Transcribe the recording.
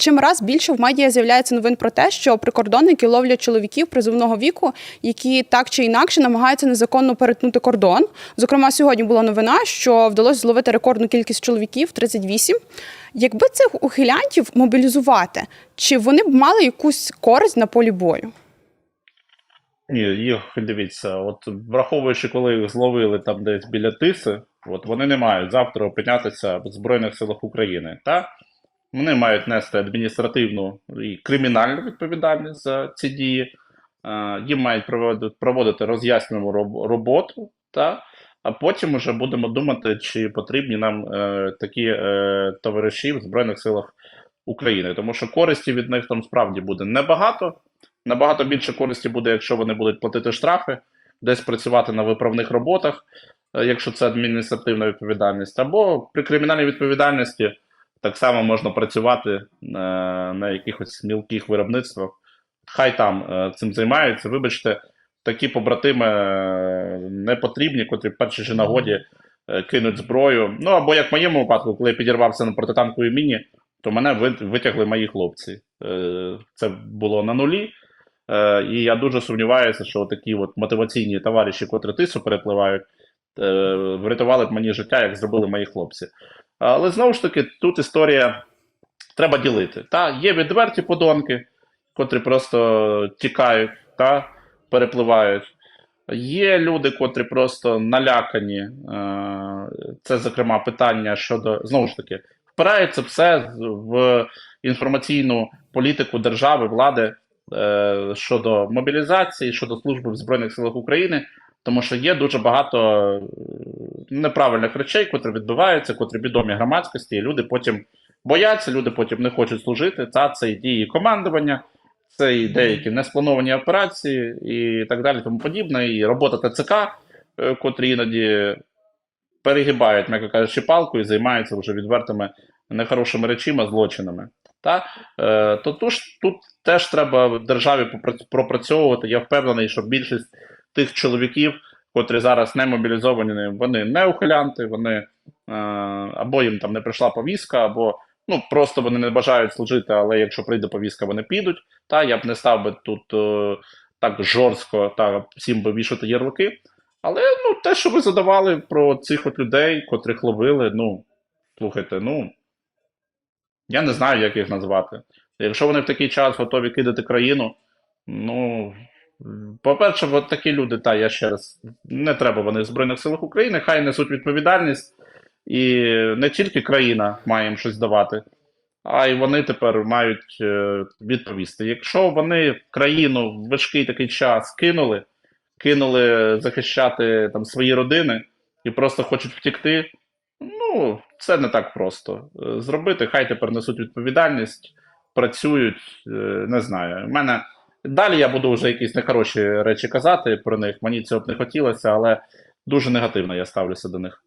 Чим раз більше в медіа з'являється новин про те, що прикордонники ловлять чоловіків призовного віку, які так чи інакше намагаються незаконно перетнути кордон. Зокрема, сьогодні була новина, що вдалося зловити рекордну кількість чоловіків 38. Якби цих ухилянтів мобілізувати, чи вони б мали якусь користь на полі бою? Ні, їх дивіться, от враховуючи, коли їх зловили там десь біля Тиси, от вони не мають завтра опинятися в Збройних силах України. Та? Вони мають нести адміністративну і кримінальну відповідальність за ці дії. Е, Їм мають проводити, роз'яснювальну роботу, та? а потім вже будемо думати, чи потрібні нам е, такі е, товариші в Збройних силах України. Тому що користі від них там справді буде небагато. Набагато більше користі буде, якщо вони будуть платити штрафи, десь працювати на виправних роботах, якщо це адміністративна відповідальність, або при кримінальній відповідальності так само можна працювати е, на якихось мілких виробництвах. Хай там е, цим займаються. Вибачте, такі побратими е, не потрібні, котрі перші ж нагоді кинуть зброю. Ну або як в моєму випадку, коли я підірвався на протитанковій міні, то мене витягли мої хлопці. Це було на нулі. І я дуже сумніваюся, що такі от мотиваційні товариші, котрі тису перепливають, врятували б мені життя, як зробили мої хлопці. Але знову ж таки, тут історія треба ділити. Та є відверті подонки, котрі просто тікають та перепливають. Є люди, котрі просто налякані. Е, Це, зокрема, питання щодо знову ж таки, впирається все в інформаційну політику держави, влади е, щодо мобілізації, щодо служби в Збройних силах України, тому що є дуже багато е, неправильних речей, котрі відбуваються, котрі відомі громадськості, і люди потім бояться, люди потім не хочуть служити. Та це і дії командування, це і деякі несплановані операції, і так далі, тому подібне. І робота ТЦК, е, котрі іноді перегибають, м'яко кажучи, палку і займаються вже відвертими нехорошими речима, злочинами. Та? Е, то тут, тут теж треба в державі пропрацьовувати. Я впевнений, що більшість тих чоловіків, котрі зараз не мобілізовані, вони не ухилянти, вони е, або їм там не прийшла повістка, або ну просто вони не бажають служити, але якщо прийде повістка, вони підуть. Та я б не став би тут е, так жорстко та всім би вішати ярлики. Але ну, те, що ви задавали про цих от людей, котрих ловили, ну слухайте, ну я не знаю, як їх назвати. Якщо вони в такий час готові кидати країну, ну по-перше, от такі люди, та я ще раз не треба вони в Збройних силах України, хай несуть відповідальність, і не тільки країна має їм щось давати, а й вони тепер мають е, відповісти. Якщо вони країну в важкий такий час кинули, кинули захищати там свої родини і просто хочуть втікти, ну це не так просто Е, зробити. Хай тепер несуть відповідальність, працюють. е, Не знаю. У мене далі я буду вже якісь нехороші речі казати про них. Мені цього б не хотілося, але дуже негативно я ставлюся до них.